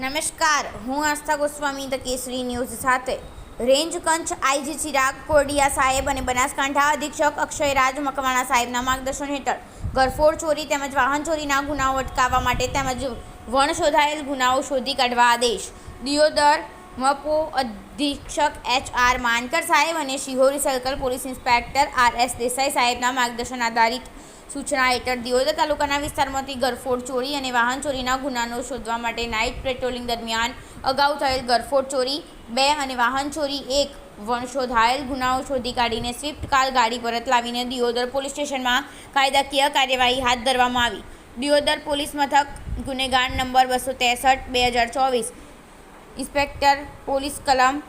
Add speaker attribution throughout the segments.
Speaker 1: નમસ્કાર, હું Astha Goswami, the Kesari news સાથે. રેન્જ કંચ આઈજી ચિરાગ કોડિયા સાહેબ અને બનાસકાંઠા અધિક્ષક અક્ષય રાજ મકવાણા સાહેબના માર્ગદર્શન હેઠળ ઘરફોડ ચોરી તેમજ વાહન ચોરીના ગુનાઓ અટકાવવા માટે તેમજ વણ શોધાયેલ ગુનાઓ શોધી કાઢવા આદેશ. દિયોદર મપો અધિક્ષક એચ આર માનકર સાહેબ અને Shihori circle police inspector R S Desai સાહેબના માર્ગદર્શન આધારિત સૂચના હેઠળ દિયોદર તાલુકાના વિસ્તારમાંથી ગરફોડ ચોરી અને વાહન ચોરીના ગુનાનો શોધવા માટે નાઇટ પેટ્રોલિંગ દરમિયાન અગાઉ થયેલ ગરફોડ ચોરી, બે અને વાહન ચોરી, એક વણશોધાયેલ ગુનાઓ શોધી કાઢીને સ્વિફ્ટ કાર ગાડી પરત લાવીને દિયોદર પોલીસ સ્ટેશનમાં કાયદાકીય કાર્યવાહી હાથ ધરવામાં આવી. દિયોદર પોલીસ મથક, ગુનેગાર નંબર બસો ત્રેસઠ, બે હજાર ચોવીસ. ઇન્સ્પેક્ટર પોલીસ કલમ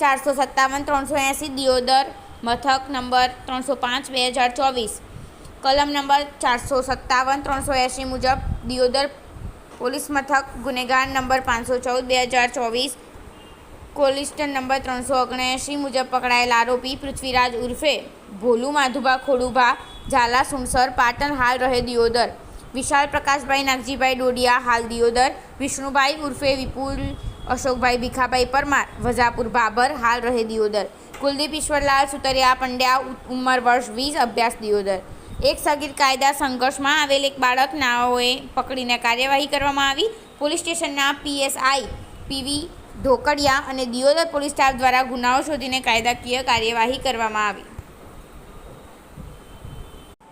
Speaker 1: ચારસો સત્તાવન, ત્રણસો એંસી, દિયોદર મથક નંબર ત્રણસો પાંચ, બે હજાર ચોવીસ. કલમ નંબર ચારસો સત્તાવન, ત્રણસો એંશી મુજબ દિયોદર પોલીસ મથક ગુનેગાર નંબર પાંચસો ચૌદ, બે હજાર ચોવીસ કોલિસ્ટન નંબર ત્રણસો ઓગણએંશી મુજબ પકડાયેલ આરોપી પૃથ્વીરાજ ઉર્ફે ભોલુ માધુભા ખોડુભા, ઝાલા સુમસર પાટણ હાલ રહે દિયોદર. વિશાલ પ્રકાશભાઈ, નાગજીભાઈ ડોડિયા હાલ દિયોદર. વિષ્ણુભાઈ ઉર્ફે વિપુલ અશોકભાઈ ભીખાભાઈ પરમાર, વજાપુર બાબર હાલ રહે દિયોદર. કુલદીપ ઈશ્વરલાલ સુતરિયા પંડ્યા ઉંમર વર્ષ વીસ, અભ્યાસ દિયોદર. એક સગીર કાયદા સંઘર્ષમાં આવેલ એક બાળક નાઓએ પકડીને કાર્યવાહી કરવામાં આવી પોલીસ સ્ટેશનના પીએસઆઈ પીવી ઢોકડિયા અને દિયોદર પોલીસ સ્ટાફ દ્વારા ગુનાઓ શોધીને કાયદાકીય કાર્યવાહી કરવામાં આવી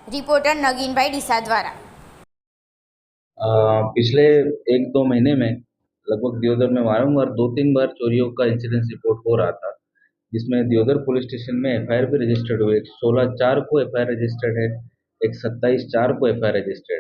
Speaker 1: રિપોર્ટર નગીનભાઈ ડીસા દ્વારા
Speaker 2: अ, पिछले एक दो महीने में लगभग दियोदर में वारंवार दो तीन बार चोरियों का इंसिडेंस रिपोर्ट हो रहा था जिसमें दियोदर पुलिस स्टेशन में एफ भी रजिस्टर्ड हुए सोलह चार को एफ रजिस्टर्ड है एक सत्ताईस चार को एफ रजिस्टर्ड है